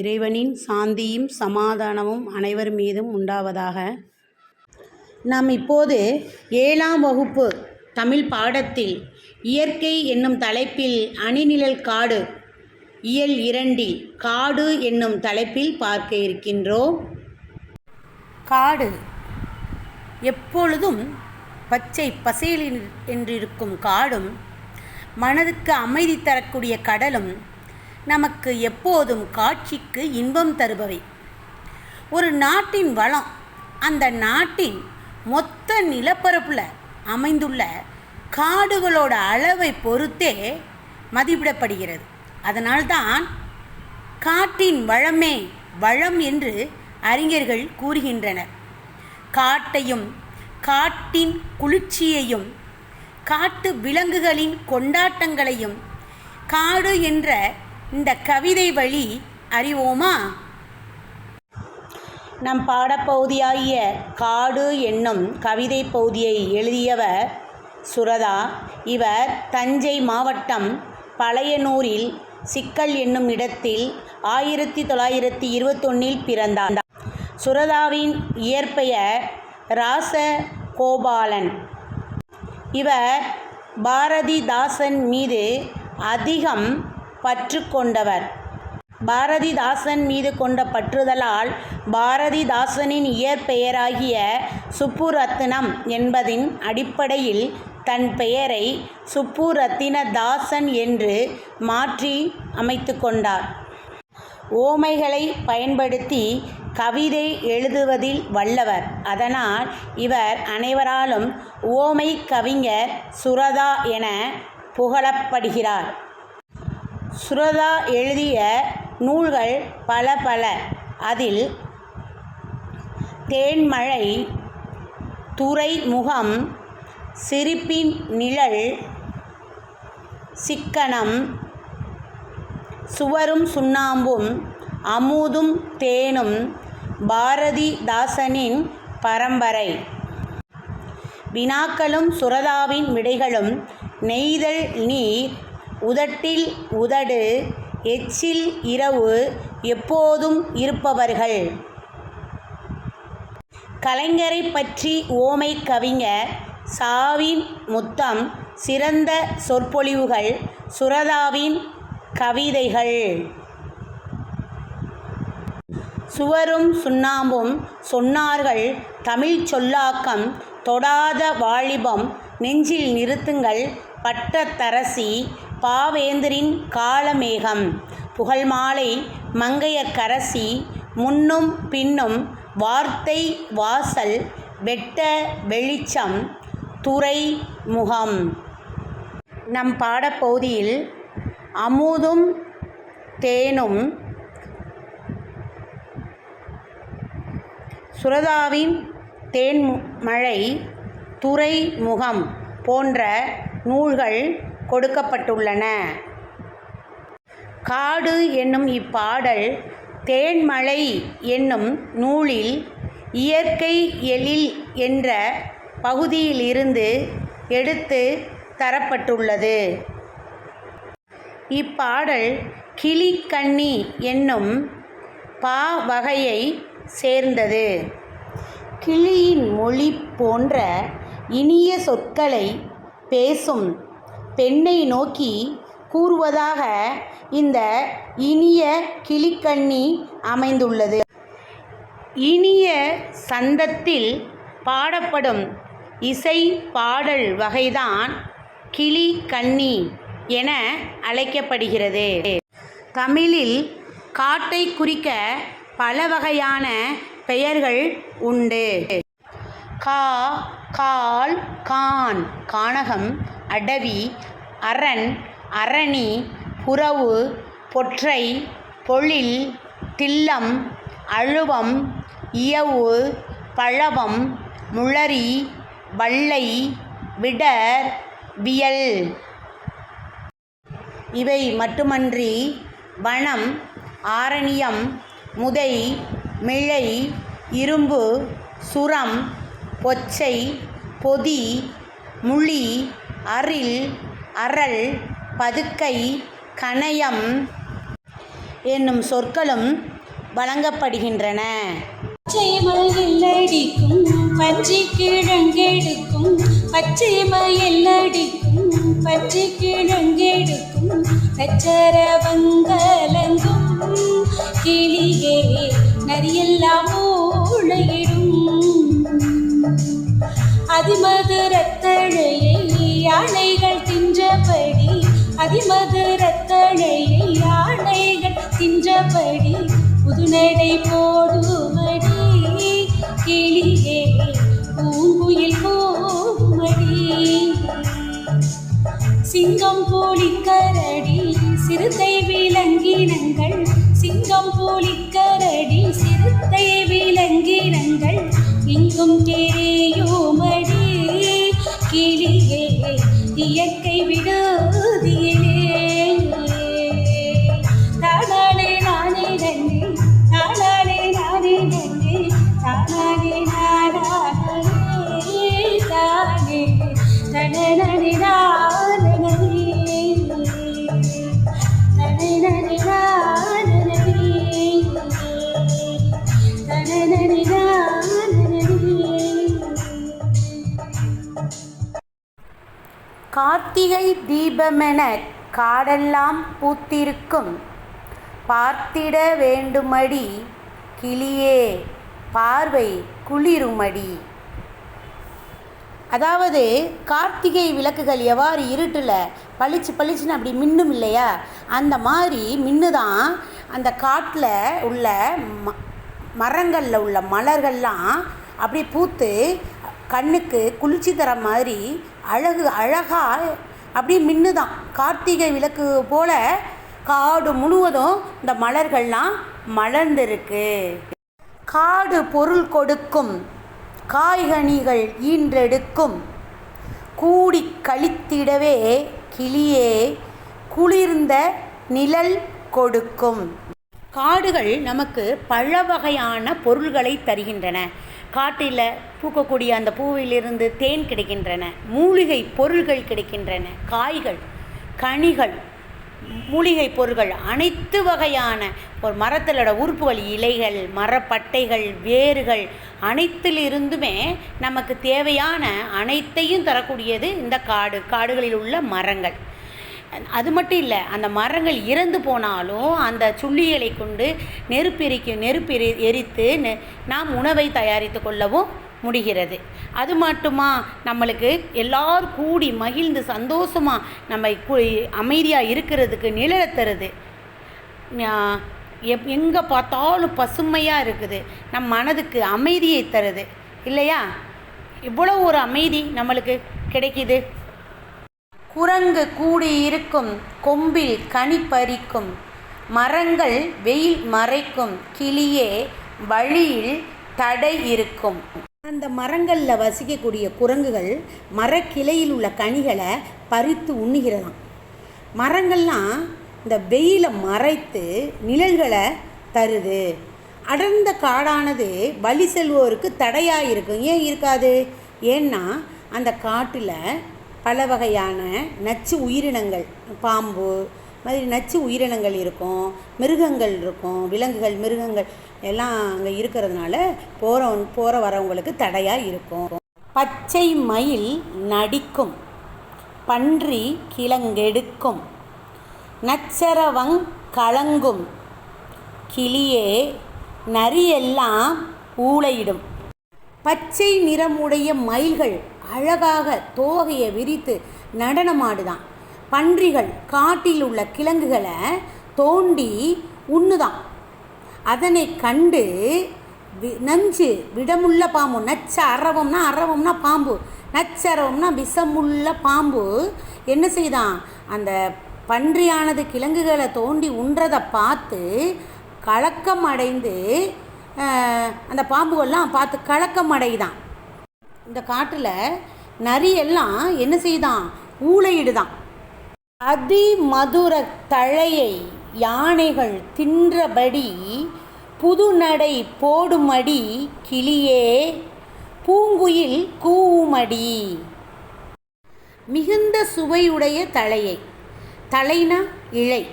இறைவனின் சாந்தியும் சமாதானமும் அனைவர் மீதும் உண்டாவதாக. நாம் இப்போது ஏழாம் வகுப்பு தமிழ் பாடத்தில் இயற்கை என்னும் தலைப்பில் அணிநிழல் காடு இயல் இரண்டில் காடு என்னும் தலைப்பில் பார்க்க இருக்கின்றோம். காடு எப்பொழுதும் பச்சை பசையில் என்றிருக்கும் காடும் மனதுக்கு அமைதி தரக்கூடிய கடலும் நமக்கு எப்போதும் காட்சிக்கு இன்பம் தருபவை. ஒரு நாட்டின் வளம் அந்த நாட்டின் மொத்த நிலப்பரப்பில் அமைந்துள்ள காடுகளோட அளவை பொறுத்தே மதிப்பிடப்படுகிறது. அதனால்தான் காட்டின் வளமே வளம் என்று அறிஞர்கள் கூறுகின்றனர். காட்டையும் காட்டின் குளிர்ச்சியையும் காட்டு விலங்குகளின் கொண்டாட்டங்களையும் காடு என்ற இந்த கவிதை வழி அறிவோமா? நம் பாடப்பகுதியாகிய காடு என்னும் கவிதை பகுதியை எழுதியவர் சுரதா. இவர் தஞ்சை மாவட்டம் பழையனூரில் சிக்கல் என்னும் இடத்தில் ஆயிரத்தி தொள்ளாயிரத்தி இருபத்தொன்னில் பிறந்தார். சுரதாவின் இயற்பெயர் ராச கோபாலன் இவர் பாரதிதாசன் மீது அதிகம் பற்று கொண்டவர் பாரதிதாசன் மீது கொண்ட பற்றுதலால் பாரதிதாசனின் இயற்பெயராகிய சுப்புரத்தினம் என்பதின் அடிப்படையில் தன் பெயரை சுப்புரத்தினதாசன் என்று மாற்றி அமைத்து கொண்டார். ஓமைகளை பயன்படுத்தி கவிதை எழுதுவதில் வல்லவர். அதனால் இவர் அனைவராலும் ஓமை கவிஞர் சுரதா என புகழப்படுகிறார். சுரதா எழுதிய நூல்கள் பல பல. அதில் தேன்மழை துறைமுகம் சிரிப்பின் நிழல் சிக்கனம் சுவரும் சுண்ணாம்பும் அமுதும் தேனும் பாரதிதாசனின் பரம்பரை. வினாக்களும் சுரதாவின் விடைகளும் நெய்தல் நீர் உதட்டில் உதடு எச்சில் இரவு எப்போதும் இருப்பவர்கள். கலைஞரை பற்றி ஓமை கவிஞர் சாவின் முத்தம் சிறந்த சொற்பொழிவுகள் சுரதாவின் கவிதைகள். சுவரும் சுண்ணாம்பும் சொன்னார்கள் தமிழ் சொல்லாக்கம் தொடாத வாலிபம் நெஞ்சில் நிறுத்துங்கள் பட்டத்தரசி பாவேந்தரின் காலமேகம். புகழ்மாலை மங்கையர்க்கரசி முன்னும் பின்னும் வார்த்தை வாசல் வெட்ட வெளிச்சம் துறை முகம். நம் பாடப்பகுதியில் அமுதும் தேனும் சுரதாவின் தேன் மழை துறை முகம் போன்ற நூல்கள் கொடுக்கப்பட்டுள்ளன. காடு என்னும் இப்பாடல் தேன்மலை என்னும் நூலில் இயற்கை எழில் என்ற பகுதியிலிருந்து எடுத்து தரப்பட்டுள்ளது. இப்பாடல் கிளிக்கண்ணி என்னும் பா வகையை சேர்ந்தது. கிளியின் மொழி போன்ற இனிய சொற்களை பேசும் பெண்ணை நோக்கி கூறுவதாக இந்த இனிய கிளிக்கண்ணி அமைந்துள்ளது. இனிய சந்தத்தில் பாடப்படும் இசை பாடல் வகைதான் கிளி கண்ணி என அழைக்கப்படுகிறது. தமிழில் காட்டை குறிக்க பல வகையான பெயர்கள் உண்டு. கா கால் கான் கானகம் அடவி அரண் அரணி புறவு பொற்றை பொழில் தில்லம் அழுவம் இயவு பழவம் முளரி வள்ளை விடர் வியல். இவை மட்டுமன்றி வனம் ஆரணியம் முதை மிழை இரும்பு சுரம் பொச்சை பொதி முழி அரில் அறல் பதுக்கை கணயம் என்னும் சொற்களும் வழங்கப்படுகின்றன. பச்சை மயிலடிக்கும் பச்சை கிழங்கெடுக்கும் பச்சை மயிலடிக்கும் பச்சை கிழங்கெடுக்கும் சச்சரவங்கலங்கும் கிளியே நரியெல்லாம் ஊழையிடும் அதிமதுர தின்றபடி யானைகள் தின்றபடி புதுநடை போடுமடி கிளியே பூங்குயில் போகுமடி. சிங்கம் போலிக்கரடி சிறுத்தை விலங்கினங்கள் சிங்கம் போலிக்கரடி சிறுத்தை விலங்கினங்கள் எங்கும் கேரி கார்த்திகை தீபமென காடெல்லாம் பூத்திருக்கும். பார்த்திட வேண்டுமடி கிளியே பார்வை குளிருமடி. அதாவது கார்த்திகை விளக்குகள் எவ்வாறு இருட்டில் பளிச்சு பளிச்சுன்னு அப்படி மின்னும் இல்லையா? அந்த மாதிரி மின்னுதான் அந்த காட்டில் உள்ள ம மரங்களில் உள்ள மலர்கள்லாம் அப்படி பூத்து கண்ணுக்கு குளிர்ச்சி தர மாதிரி அழகு அழகாக அப்படி மின்னுதான். கார்த்திகை விளக்கு போல் காடு முழுவதும் இந்த மலர்கள்லாம் மலர்ந்திருக்கு. காடு பொருள் கொடுக்கும். காய்கனிகள் ஈன்றெடுக்கும். கூடி கழித்திடவே கிளியே குளிர்ந்த நிழல் கொடுக்கும். காடுகள் நமக்கு பல வகையான பொருள்களை தருகின்றன. காட்டில் பூக்கக்கூடிய அந்த பூவிலிருந்து தேன் கிடைக்கின்றன மூலிகை பொருள்கள் கிடைக்கின்றன காய்கள் கனிகள் மூலிகை பொருள்கள் அனைத்து வகையான ஒரு மரத்திலோட உறுப்புகள் இலைகள் மரப்பட்டைகள் வேர்கள் அனைத்திலிருந்துமே நமக்கு தேவையான அனைத்தையும் தரக்கூடியது இந்த காடு காடுகளில் உள்ள மரங்கள். அது மட்டும் இல்லை அந்த மரங்கள் இறந்து போனாலும் அந்த சுள்ளிகளை கொண்டு நெருப்பெரிக்கு நெருப்பெரி எரித்து நெ நாம் உணவை தயாரித்து கொள்ளவும் முடிகிறது. அது மட்டுமா நம்மளுக்கு எல்லாரும் கூடி மகிழ்ந்து சந்தோஷமாக நம்ம கு- அமைதியாக இருக்கிறதுக்கு நிழலை தருது. எப் எங்கே பார்த்தாலும் பசுமையாக இருக்குது. நம் மனதுக்கு அமைதியை தருது. இல்லையா? இவ்வளோ ஒரு அமைதி நம்மளுக்கு கிடைக்குது. குரங்கு கூடி இருக்கும் கொம்பில் கனி பறிக்கும். மரங்கள் வெயில் மறைக்கும். கிளியே வழியில் தடை இருக்கும். அந்த மரங்களில் வசிக்கக்கூடிய குரங்குகள் மரக்கிளையில் உள்ள கனிகளை பறித்து உண்ணுகிறதாம். மரங்கள்லாம் இந்த வெயிலை மறைத்து நிழல்களை தருது. அடர்ந்த காடானது வழி செல்வோருக்கு தடையாக இருக்கும். ஏன் இருக்காது? ஏன்னா அந்த காட்டில் பல வகையான நச்சு உயிரினங்கள் பாம்பு மாதிரி நச்சு உயிரினங்கள் இருக்கும் மிருகங்கள் இருக்கும் விலங்குகள் மிருகங்கள் எல்லாம் அங்கே இருக்கிறதுனால போகிற போகிற வரவங்களுக்கு தடையாக இருக்கும். பச்சை மயில் நடிக்கும் பன்றி கிழங்கெடுக்கும் நச்சரவங் கலங்கும் கிளியே நரியெல்லாம் ஊளையிடும். பச்சை நிறமுடைய மயில்கள் அழகாக தோகையை விரித்து நடனமாடுதான். பன்றிகள் காட்டில் உள்ள கிழங்குகளை தோண்டி உண்ணுதான். அதனை கண்டு வி- நஞ்சு விடமுள்ள பாம்பு. நச்ச அரவம்னா அரவம்னா பாம்பு. நச்சரவம்னா விஷமுள்ள பாம்பு. என்ன செய்தான்? அந்த பன்றியானது கிழங்குகளை தோண்டி உண்றதை பார்த்து கலக்கம் அடைந்து அந்த பாம்புகள்லாம் பார்த்து கலக்கம் அடையுதான் இந்த காட்டில் நரியெல்லாம் என்ன செய்தான்? ஊழையிடுதான் அதி மதுர தழையை யானைகள் தின்றபடி புதுநடை போடுமடி கிளியே பூங்குயில் கூவுமடி. மிகுந்த சுவையுடைய தழையை. தலைனா இலை.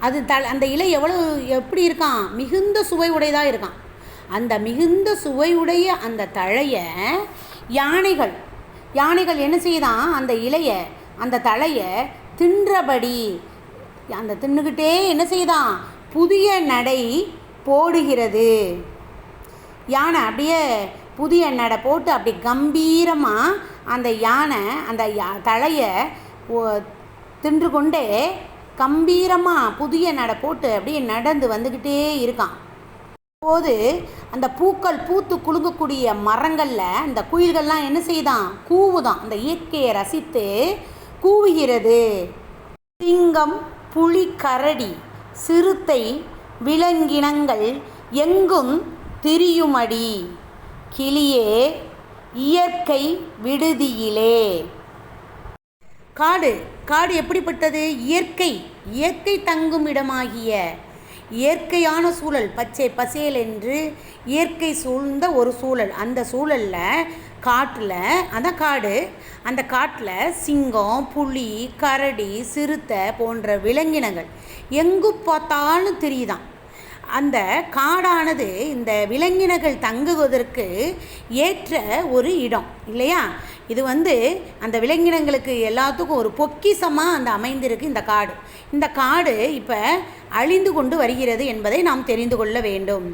அது த அந்த இலை எவ்வளோ எப்படி இருக்கான்? மிகுந்த சுவை உடையதாக இருக்கான். அந்த மிகுந்த சுவையுடைய அந்த தழையை யானைகள். யானைகள் என்ன செய்யுதான் அந்த இலையை அந்த தழையை தின்றபடி அந்த தின்னுக்கிட்டே என்ன செய்யுதான் புதிய நடை போடுகிறது. யானை அப்படியே புதிய நடை போட்டு அப்படி கம்பீரமாக அந்த யானை அந்த தலையை தழையை தின்று கொண்டே கம்பீரமாக புதிய நடை போட்டு அப்படியே நடந்து வந்துக்கிட்டே இருக்கான். போது அந்த பூக்கள் பூத்து குலுங்கக்கூடிய மரங்களில் அந்த குயில்கள்லாம் என்ன செய்தான்? கூவுதான். அந்த இயற்கையை ரசித்து கூவுகிறது. சிங்கம் புலி கரடி சிறுத்தை விலங்கினங்கள் எங்கும் திரியுமடி. கிளியே இயற்கை விடுதியிலே. காடு காடு எப்படிப்பட்டது? இயற்கை இயற்கை தங்கும் இடமாகிய இயற்கையான சூழல் பச்சை பசேல் என்று இயற்கை சூழ்ந்த ஒரு சூழல். அந்த சூழலில் காட்டில் அதான் காடு அந்த காட்டில் சிங்கம் புலி கரடி சிறுத்தை போன்ற விலங்கினங்கள் எங்கு பார்த்தாலும் தெரியுதான். அந்த காடானது இந்த விலங்கினங்கள் தங்குவதற்கு ஏற்ற ஒரு இடம் இல்லையா? இது வந்து அந்த விலங்கினங்களுக்கு எல்லாத்துக்கும் ஒரு பொக்கிசமாக அந்த அமைந்திருக்கு இந்த காடு. இந்த காடு இப்போ அழிந்து கொண்டு வருகிறது என்பதை நாம் தெரிந்து கொள்ள வேண்டும்.